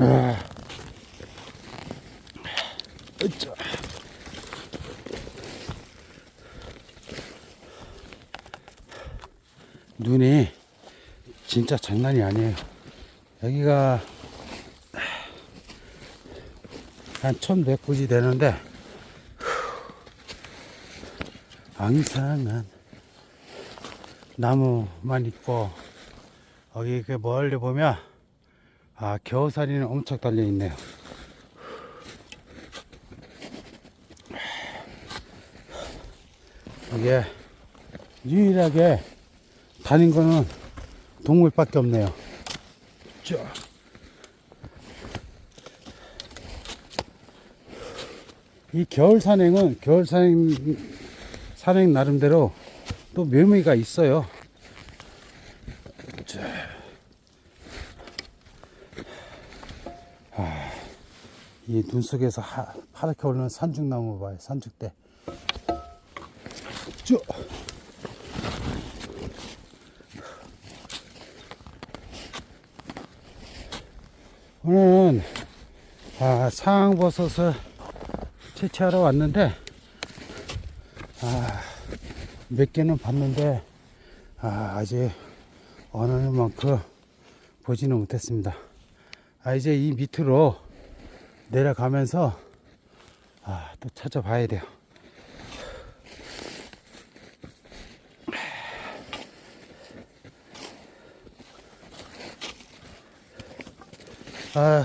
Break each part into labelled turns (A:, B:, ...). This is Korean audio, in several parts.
A: 아. 눈이 진짜 장난이 아니에요. 여기가 한 1100구지 되는데 앙상한 나무만 있고 여기 그 멀리 보면 아 겨우살이는 엄청 달려 있네요. 이게 유일하게 다닌 거는 동물밖에 없네요. 자. 이 겨울 산행은 겨울 산행 산행 나름대로 또 묘미가 있어요. 이 눈 속에서 하, 파랗게 오르는 산중나무 봐요. 산죽대. 쭉. 오늘은 아, 상황버섯을 채취하러 왔는데 아, 몇 개는 봤는데 아, 아직 원하는 만큼 보지는 못했습니다. 아, 이제 이 밑으로 내려가면서 아, 또 찾아봐야 돼요. 아,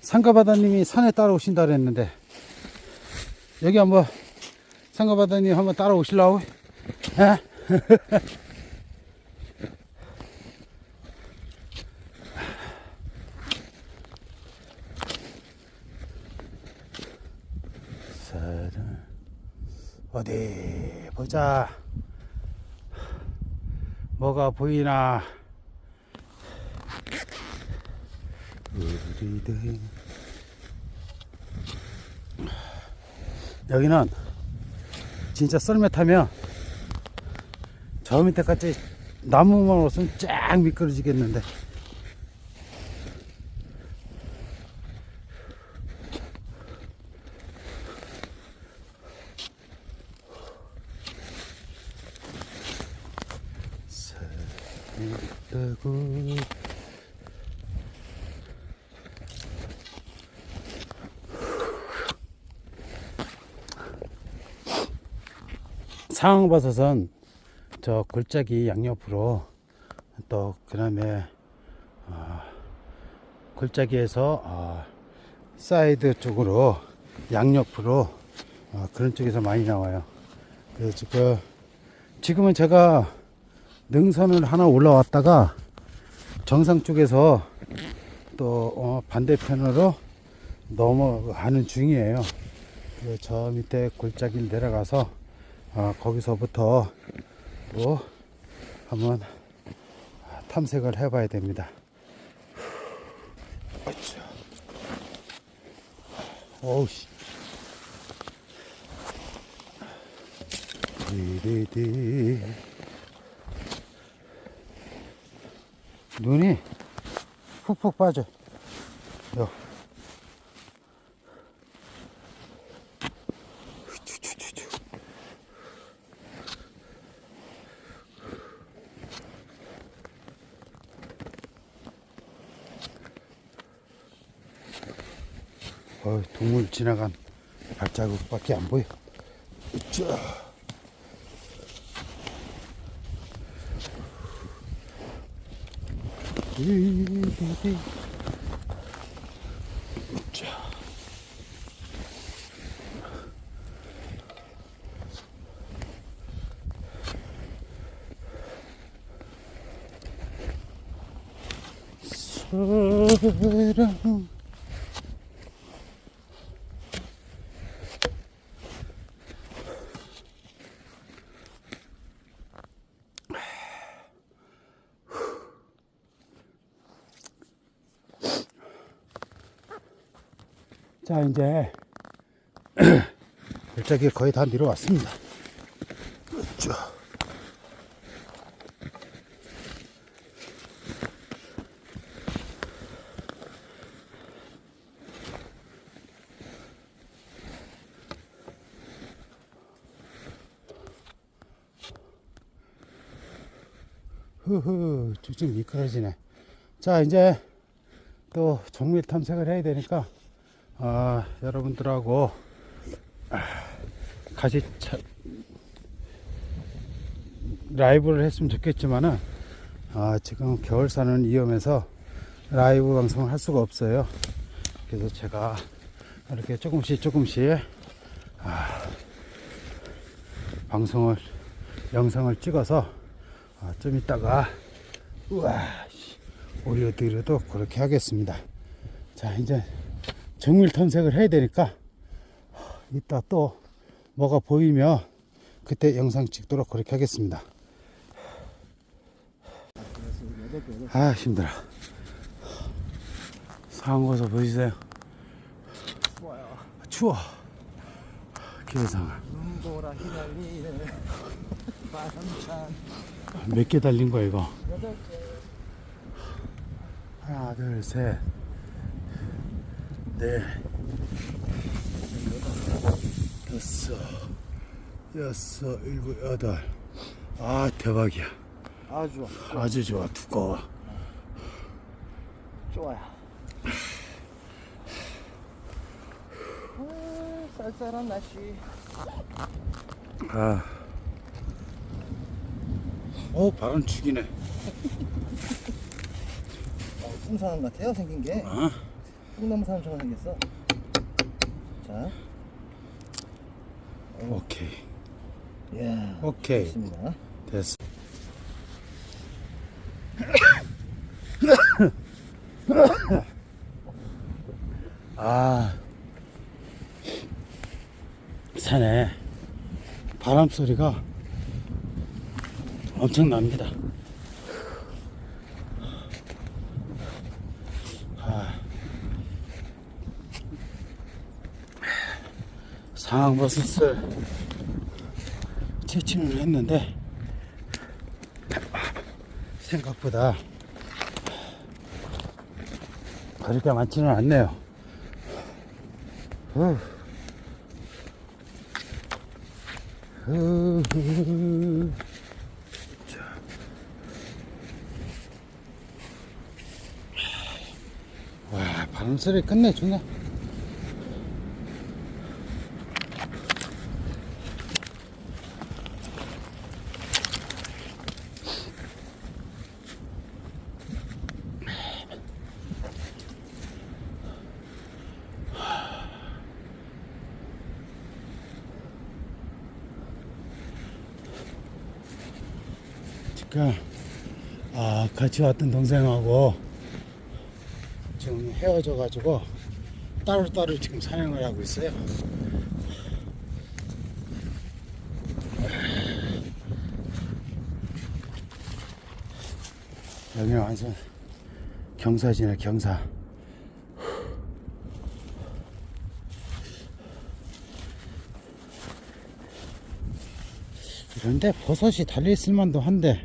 A: 상가바다님이 산에 따라오신다 그랬는데 여기 한번 상가바다님 한번 따라오실라고? 에? 사람 어디 보자. 뭐가 보이나. 여기는 진짜 썰매 타면 저 밑에까지 나무만 없으면 쫙 미끄러지겠는데 살다고 상황버섯은 저 골짜기 양옆으로 또 그 다음에 어, 골짜기에서 어, 사이드 쪽으로 양옆으로 어, 그런 쪽에서 많이 나와요. 그래서 그 지금은 제가 능선을 하나 올라왔다가 정상 쪽에서 또 어, 반대편으로 넘어가는 중이에요. 그저 밑에 골짜기를 내려가서 아, 거기서부터 또 한번 탐색을 해봐야 됩니다. 어우씨. 디디디. 눈이 푹푹 빠져. 요. 휘추추추추. 어, 동물 지나간 발자국밖에 안 보여. 으쌰. 으쌰. 사랑 이제 일자길 거의 다 밀어왔습니다. 후후 쭉쭉 미끄러지네 자 이제 또 정밀 탐색을 해야 되니까 아, 여러분들하고 아, 같이 차, 라이브를 했으면 좋겠지만은 아, 지금 겨울사는 위험해서 라이브 방송을 할 수가 없어요. 그래서 제가 이렇게 조금씩 조금씩 아, 방송을 영상을 찍어서 아, 좀 이따가 우와 씨, 올려드려도 그렇게 하겠습니다. 자 이제 정밀 탐색을 해야 되니까 이따 또 뭐가 보이면 그때 영상 찍도록 그렇게 하겠습니다. 아 힘들어. 상황고서 보이세요? 추워.
B: 바람찬
A: 몇개 달린 거야 이거? 하나, 둘, 셋, 넷, 다섯, 여섯, 일곱, 여덟. 아 대박이야.
B: 아주
A: 아주 좋아 두꺼워.
B: 좋아요. 아, 쌀쌀한 날씨.
A: 아. 어 바람 죽이네.
B: 어, 꿈사람 같아요 생긴 게.
A: 어?
B: 꿈나무 사람처럼 생겼어. 자,
A: 오케이.
B: 예.
A: 오케이.
B: 좋습니다.
A: 됐어. 아, 산에 바람 소리가 엄청납니다. 상황버섯을 채취를 했는데 생각보다 그렇게 많지는 않네요. 후. 후. 자. 와, 바람 소리 끝내주네. 지금 아 같이 왔던 동생하고 지금 헤어져 가지고 따로따로 지금 산행을 하고 있어요. 여기는 완전 경사지네 경사. 그런데 버섯이 달려있을 만도 한데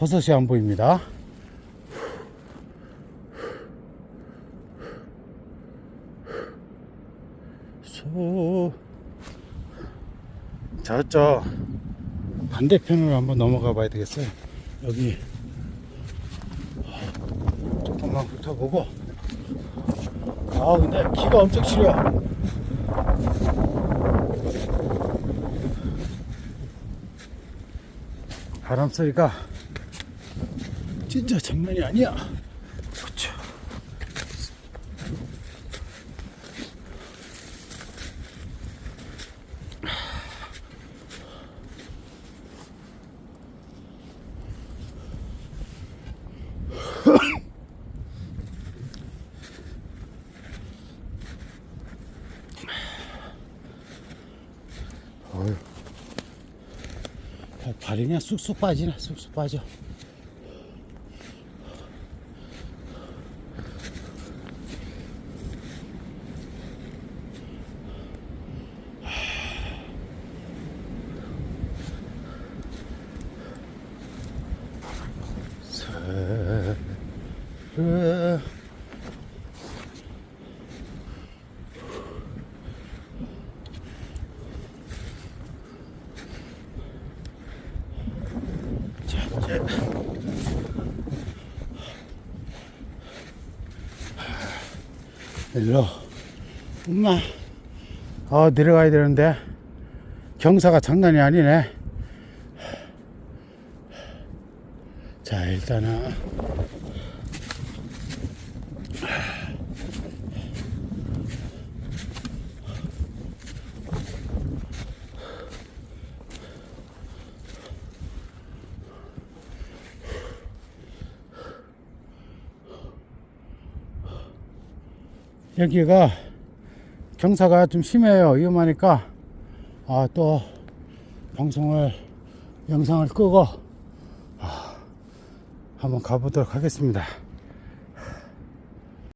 A: 버섯이 안 보입니다. 소. 저쪽 반대편으로 한번 넘어가 봐야 되겠어요. 여기. 조금만 훑어보고. 아 근데 기가 엄청 시려. 바람 소리가 진짜 장난이 아니야. 그렇죠. 발- 발이 그냥 쑥쑥 빠지네, 쑥쑥 빠져. 에... 일로. 엄마. 아 내려가야 되는데. 경사가 장난이 아니네. 자 일단은 여기가 경사가 좀 심해요. 위험하니까 아, 또 방송을 영상을 끄고 아, 한번 가보도록 하겠습니다.